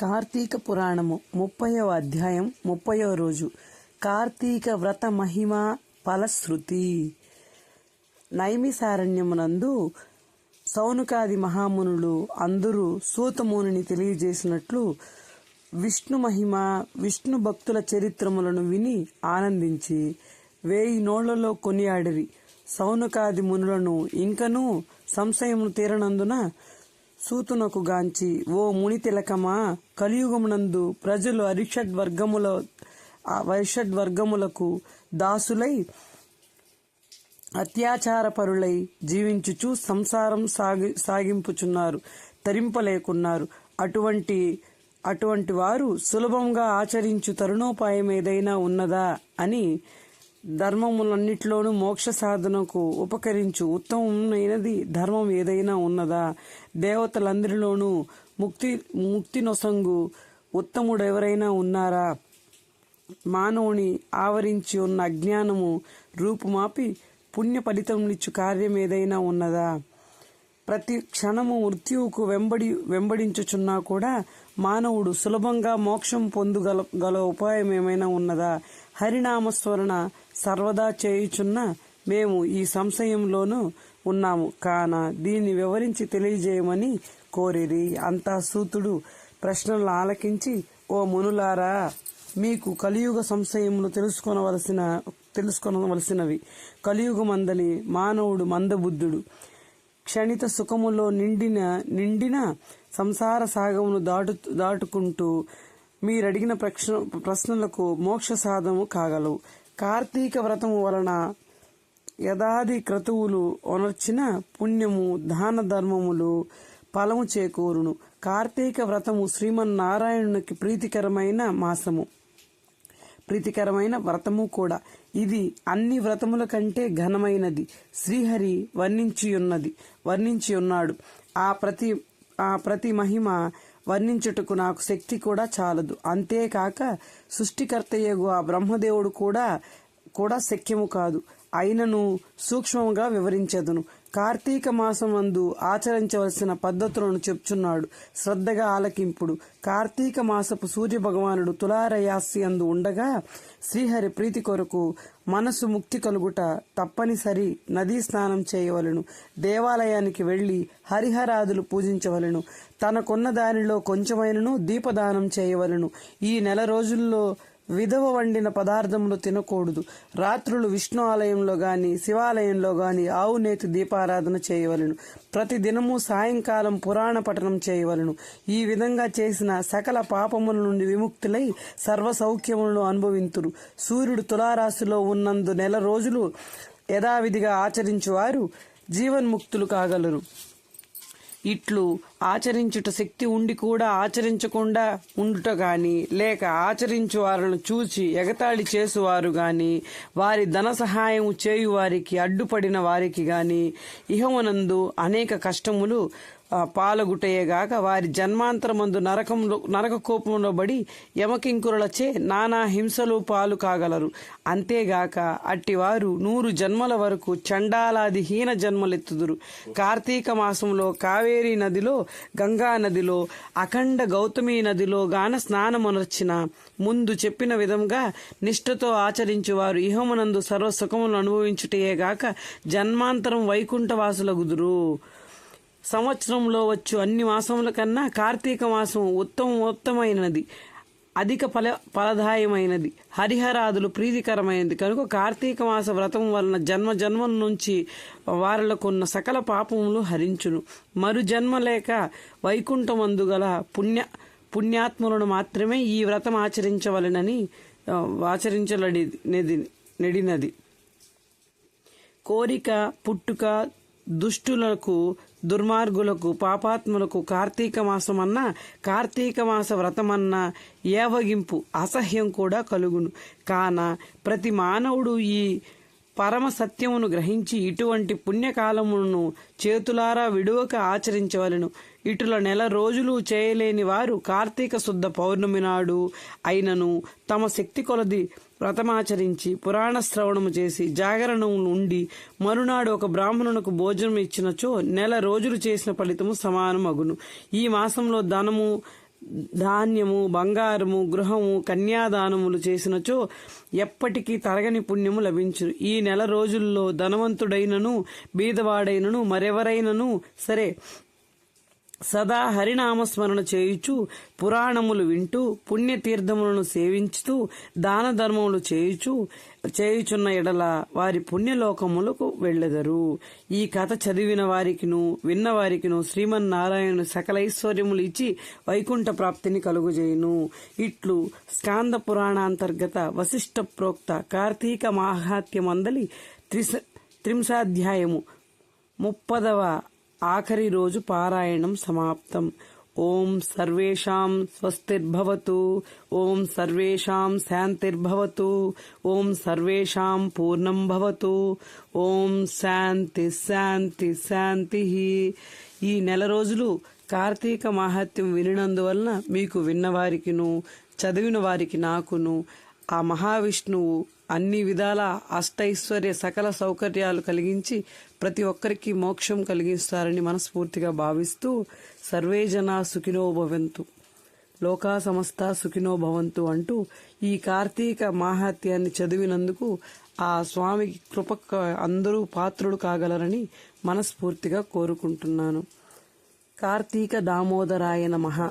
కార్తీక పురాణము ముప్పయో అధ్యాయం ముప్పయో రోజు. కార్తీక వ్రత మహిమ ఫలశ్రుతి. నైమిసారణ్యమునందు సౌనుకాది మహామునులు అందరూ సూతమునిని తెలియజేసినట్లు విష్ణు మహిమ విష్ణు భక్తుల చరిత్రములను విని ఆనందించి వేయి నోళ్ళలో కొనియాడిరి. సౌనుకాది మునులను ఇంకనూ సంశయము తీరనందున సూతునకు గాంచి ఓ ముని తిలకమా కలియుగమునందు ప్రజలు అరిషడ్ వర్గముల అరిషడ్ వర్గములకు దాసులై అత్యాచారపరులై జీవించుచు సంసారం సాగి సాగింపుచున్నారు తరింపలేకున్నారు. అటువంటి అటువంటి వారు సులభంగా ఆచరించు తరుణోపాయం ఏదైనా ఉన్నదా? అని ధర్మములన్నిటిలోనూ మోక్ష సాధనకు ఉపకరించు ఉత్తమమైనది ధర్మం ఏదైనా ఉన్నదా? దేవతలందరిలోనూ ముక్తి ముక్తి నొసంగు ఉత్తముడు ఎవరైనా ఉన్నారా? మానవుని ఆవరించి ఉన్న అజ్ఞానము రూపుమాపి పుణ్య ఫలితంనిచ్చు కార్యం ఏదైనా ఉన్నదా? ప్రతి క్షణము మృత్యువుకు వెంబడి వెంబడించుచున్నా కూడా మానవుడు సులభంగా మోక్షం పొందుగల గల ఉపాయం ఏమైనా ఉన్నదా? హరినామస్మరణ సర్వదా చేయుచున్న మేము ఈ సంశయంలోనూ ఉన్నాము. కాన దీన్ని వివరించి తెలియజేయమని కోరిరి అంతా సూతుడు ప్రశ్నలు ఆలకించి ఓ మునులారా మీకు కలియుగ సంశయములు తెలుసుకొనవలసిన తెలుసుకొనవలసినవి. కలియుగమందని మానవుడు మందబుద్ధుడు. క్షణిత సుఖములో నిండిన నిండిన సంసార సాగమును దాటు దాటుకుంటూ మీరడిగిన ప్రశ్న ప్రశ్నలకు మోక్ష సాధము కాగలవు. కార్తీక వ్రతము వలన యథాది క్రతువులు ఒనర్చిన పుణ్యము దాన ధర్మములు ఫలము చేకూరును. కార్తీక వ్రతము శ్రీమన్నారాయణునికి ప్రీతికరమైన మాసము. ప్రీతికరమైన వ్రతము కూడా. ఇది అన్ని వ్రతముల కంటే ఘనమైనది. శ్రీహరి వర్ణించియున్నది. వర్ణించి ఉన్నాడు ఆ ప్రతి ప్రతి మహిమ వర్ణించుటకు నాకు శక్తి కూడా చాలదు. అంతేకాక సృష్టికర్తయ్యగు ఆ బ్రహ్మదేవుడు కూడా కూడా శక్యము కాదు. అయినను సూక్ష్మంగా వివరించదును. కార్తీక మాసం అందు ఆచరించవలసిన పద్ధతులను చెప్చున్నాడు. శ్రద్ధగా ఆలకింపుడు. కార్తీక మాసపు సూర్య భగవానుడు తులారయాస్యందు ఉండగా శ్రీహరి ప్రీతి కొరకు మనసు ముక్తి కలుగుట తప్పనిసరి. నదీ స్నానం చేయవలను. దేవాలయానికి వెళ్ళి హరిహరాదులు పూజించవలను. తనకున్న దానిలో కొంచెమైనను దీపదానం చేయవలను. ఈ నెల రోజుల్లో విధవ వండిన పదార్థములు తినకూడదు. రాత్రులు విష్ణు ఆలయంలో గాని శివాలయంలో గాని ఆవు నేతి దీపారాధన చేయవలను. ప్రతి దినము సాయంకాలం పురాణ పఠనం చేయవలను. ఈ విధంగా చేసిన సకల పాపముల నుండి విముక్తులై సర్వ సౌఖ్యములను అనుభవింతురు. సూర్యుడు తులారాశిలో ఉన్నందు నెల రోజులు యథావిధిగా ఆచరించువారు. జీవన్ముక్తులు కాగలరు. ఇట్లు ఆచరించుట శక్తి ఉండి కూడా ఆచరించకుండా ఉండుట గాని లేక ఆచరించు వారిని చూచి ఎగతాళి చేసువారు గాని వారి ధన సహాయం చేయు వారికి అడ్డుపడిన వారికి గాని ఇహమునందు అనేక కష్టములు పాలగుటయేగాక వారి జన్మాంతరమందు నరకంలో నరక కోపంలో బడి యమకింకురులచే నానా హింసలు పాలు కాగలరు. అంతేగాక అట్టివారు నూరు జన్మల వరకు చండాలాది హీన జన్మలెత్తుదురు. కార్తీక మాసంలో కావేరీ నదిలో గంగా నదిలో అఖండ గౌతమి నదిలో గాన స్నానమునర్చిన ముందు చెప్పిన విధంగా నిష్ఠతో ఆచరించువారు ఇహమునందు సర్వసుఖములు అనుభవించుటయేగాక జన్మాంతరం వైకుంఠవాసులగుదురు. సంవత్సరంలో వచ్చు అన్ని మాసముల కన్నా కార్తీక మాసం ఉత్తమ ఉత్తమైనది. అధిక ఫల ఫలదాయమైనది. హరిహరాదులు ప్రీతికరమైనది. కనుక కార్తీక మాస వ్రతం వలన జన్మ జన్మల నుంచి వారిలకున్న సకల పాపములు హరించును. మరు జన్మ లేక వైకుంఠమందు గల పుణ్య పుణ్యాత్ములను మాత్రమే ఈ వ్రతం ఆచరించవలనని ఆచరించలడి నెడినది. కోరిక పుట్టుక దుష్టులకు దుర్మార్గులకు పాపాత్ములకు కార్తీక మాసమన్నా కార్తీక మాస వ్రతమన్న ఏవగింపు అసహ్యం కూడా కలుగును. కాన ప్రతి మానవుడు ఈ పరమ సత్యమును గ్రహించి ఇటువంటి పుణ్యకాలమును చేతులారా విడువక ఆచరించవలను. ఇటుల నెల రోజులు చేయలేని వారు కార్తీక శుద్ధ పౌర్ణమి నాడు అయినను తమ శక్తి కొలది వ్రతమాచరించి పురాణ శ్రవణము చేసి జాగరణము ఉండి మరునాడు ఒక బ్రాహ్మణునకు భోజనం ఇచ్చినచో నెల రోజులు చేసిన ఫలితము సమానమగును. ఈ మాసంలో ధనము ధాన్యము బంగారము గృహము కన్యాదానములు చేసినచో ఎప్పటికీ తరగని పుణ్యము లభించును. ఈ నెల రోజుల్లో ధనవంతుడైనను బీదవాడైనను మరెవరైనను సరే సదా హరినామస్మరణ చేయుచు పురాణములు వింటూ పుణ్యతీర్థములను సేవించుతూ దాన ధర్మములు చేయుచు చేయుచున్న ఎడల వారి పుణ్యలోకములకు వెళ్ళెదరు. ఈ కథ చదివిన వారికిను విన్న వారికిను శ్రీమన్నారాయణ సకల ఐశ్వర్యములు ఇచ్చి వైకుంఠ ప్రాప్తిని కలుగుజేయును. ఇట్లు స్కాంద పురాణాంతర్గత వశిష్ట ప్రోక్త కార్తీక మాహాత్యమందలి త్రిస త్రింశాధ్యాయము ముప్పదవ ఆఖరి రోజు పారాయణం సమాప్తం. ఓం సర్వేషాం స్వస్తిర్భవతు ఓం సర్వేషాం శాంతిర్భవతు ఓం సర్వేషాం పూర్ణం భవతు ఓం శాంతి శాంతి శాంతి. ఈ నెల రోజులు కార్తీక మాహాత్యం వినినందువలన మీకు విన్నవారికిను చదివిన వారికి నాకును ఆ మహావిష్ణువు అన్ని విధాల అష్టైశ్వర్య సకల సౌకర్యాలు కలిగించి ప్రతి ఒక్కరికి మోక్షం కలిగిస్తారని మనస్ఫూర్తిగా భావిస్తూ సర్వే జనా సుఖినో భవంతు. లోకా సమస్త సుఖినో భవంతు అంటూ ఈ కార్తీక మాహాత్యాన్ని చదివినందుకు ఆ స్వామి కృప అందరూ పాత్రులు కాగలరని మనస్ఫూర్తిగా కోరుకుంటున్నాను. కార్తీక దామోదరాయన మహా